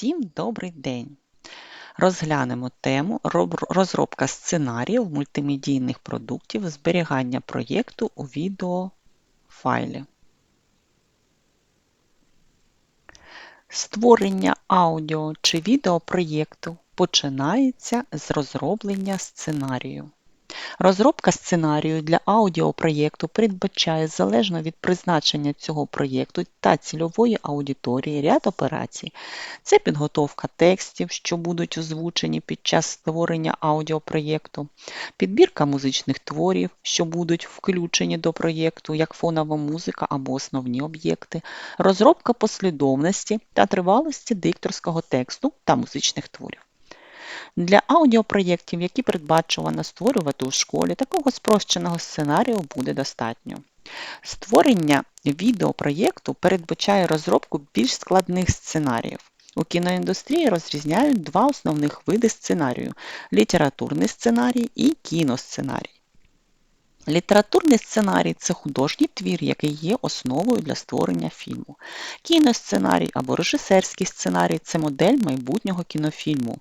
Всім добрий день! Розглянемо тему розробка сценаріїв мультимедійних продуктів зберігання проєкту у відеофайлі. Створення аудіо чи відеопроєкту починається з розроблення сценарію. Розробка сценарію для аудіопроєкту передбачає залежно від призначення цього проєкту та цільової аудиторії ряд операцій. Це підготовка текстів, що будуть озвучені під час створення аудіопроєкту, підбірка музичних творів, що будуть включені до проєкту як фонова музика або основні об'єкти, розробка послідовності та тривалості дикторського тексту та музичних творів. Для аудіопроєктів, які передбачувано створювати у школі, такого спрощеного сценарію буде достатньо. Створення відеопроєкту передбачає розробку більш складних сценаріїв. У кіноіндустрії розрізняють два основних види сценарію літературний сценарій і кіносценарій. Літературний сценарій це художній твір, який є основою для створення фільму. Кіносценарій або режисерський сценарій це модель майбутнього кінофільму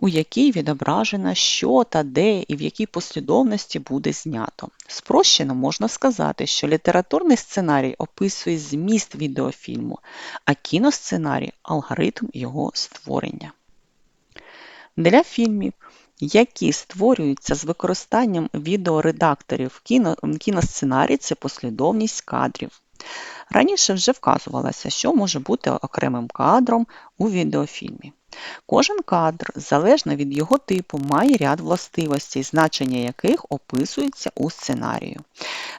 у якій відображено, що та де і в якій послідовності буде знято. Спрощено можна сказати, що літературний сценарій описує зміст відеофільму, а кіносценарій алгоритм його створення. Для фільмів, які створюються з використанням відеоредакторів кіно, кіносценарій це послідовність кадрів. Раніше вже вказувалося, що може бути окремим кадром у відеофільмі. Кожен кадр, залежно від його типу, має ряд властивостей, значення яких описується у сценарію.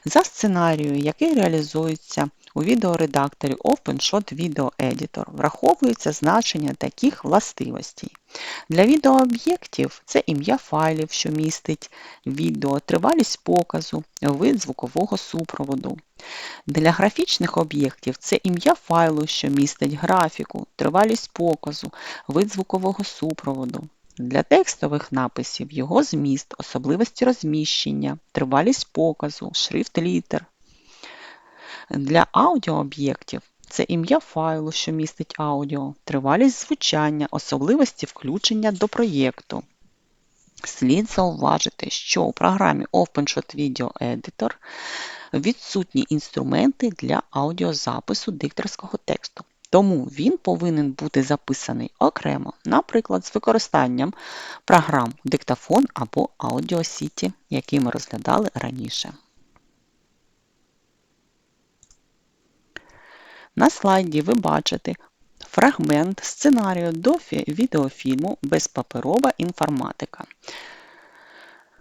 За сценарією, який реалізується у відеоредакторі OpenShot Video Editor, враховується значення таких властивостей. Для відеооб'єктів це ім'я файлів, що містить відео, тривалість показу, вид звукового супроводу. Для графічних об'єктів це ім'я файлу, що містить графіку, тривалість показу, вид звукового супроводу. Для текстових написів його зміст, особливості розміщення, тривалість показу, шрифт літер. Для аудіооб'єктів це ім'я файлу, що містить аудіо, тривалість звучання, особливості включення до проєкту. Слід зауважити, що у програмі OpenShot Video Editor відсутні інструменти для аудіозапису дикторського тексту. Тому він повинен бути записаний окремо, наприклад, з використанням програм диктофон або Audacity, які ми розглядали раніше. На слайді ви бачите фрагмент сценарію до відеофільму Безпаперова інформатика.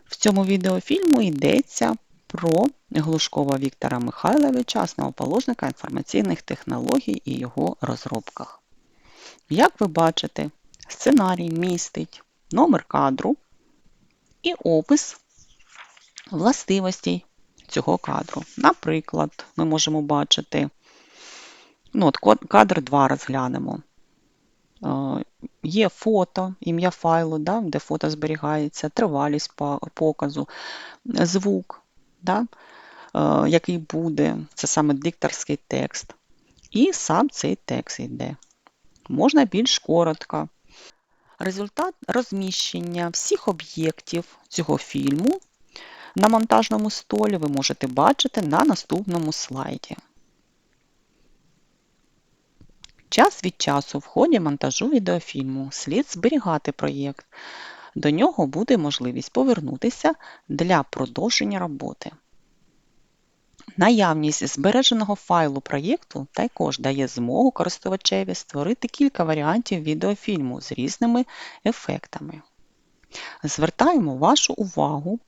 В цьому відеофільму йдеться про Глушкова Віктора Михайловича, основоположника інформаційних технологій і його розробках. Як ви бачите, сценарій містить номер кадру і опис властивостей цього кадру. Наприклад, ми можемо бачити ну, от кадр 2 розглянемо. Є фото, ім'я файлу, да, де фото зберігається, тривалість показу, звук, да, який буде, це саме дикторський текст. І сам цей текст йде. Можна більш коротко. Результат розміщення всіх об'єктів цього фільму на монтажному столі ви можете бачити на наступному слайді. Час від часу в ході монтажу відеофільму слід зберігати проєкт. До нього буде можливість повернутися для продовження роботи. Наявність збереженого файлу проєкту також дає змогу користувачеві створити кілька варіантів відеофільму з різними ефектами. Звертаємо вашу увагу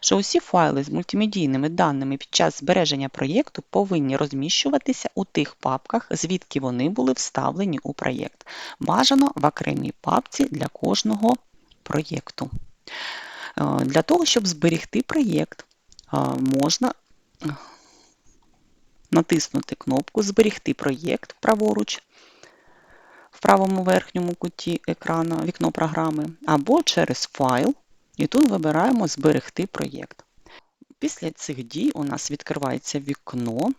що усі файли з мультимедійними даними під час збереження проєкту повинні розміщуватися у тих папках, звідки вони були вставлені у проєкт. Бажано в окремій папці для кожного проєкту. Е, для того, щоб зберегти проєкт, е, можна натиснути кнопку Зберегти проєкт праворуч в правому верхньому куті екрану вікно програми, або через файл і тут вибираємо Зберегти проєкт. Після цих дій у нас відкривається вікно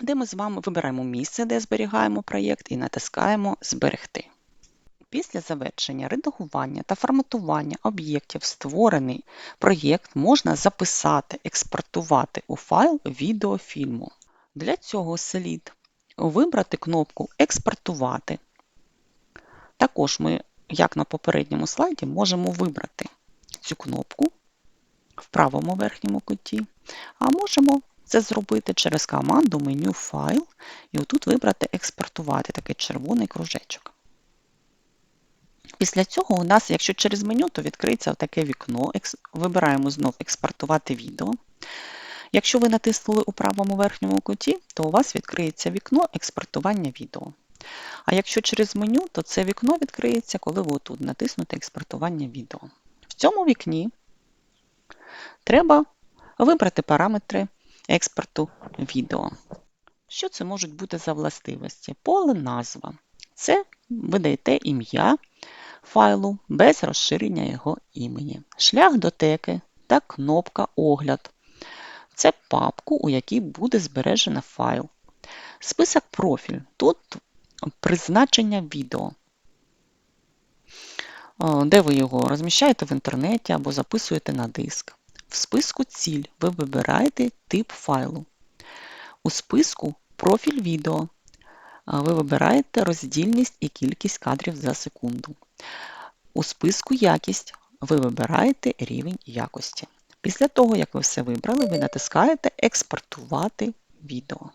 де ми з вами вибираємо місце, де зберігаємо проєкт, і натискаємо Зберегти. Після завершення редагування та форматування об'єктів створений проєкт можна записати, експортувати у файл відеофільму. Для цього слід вибрати кнопку Експортувати. Також ми, як на попередньому слайді, можемо вибрати цю кнопку в правому верхньому куті, а можемо це зробити через команду меню Файл і отут вибрати Експортувати такий червоний кружечок. Після цього у нас, якщо через меню, то відкриється таке вікно. Вибираємо знов експортувати відео. Якщо ви натиснули у правому верхньому куті, то у вас відкриється вікно експортування відео. А якщо через меню, то це вікно відкриється, коли ви отут натиснете експортування відео. Цьому вікні треба вибрати параметри експорту відео. Що це можуть бути за властивості? Поле назва. Це ви даєте ім'я файлу без розширення його імені. Шлях до теки та кнопка Огляд. Це папку, у якій буде збережено файл. Список профіль. Тут призначення відео. Де ви його розміщаєте в інтернеті або записуєте на диск. В списку Ціль ви вибираєте тип файлу. У списку Профіль відео. Ви вибираєте роздільність і кількість кадрів за секунду. У списку Якість ви вибираєте рівень якості. Після того, як ви все вибрали, ви натискаєте Експортувати відео.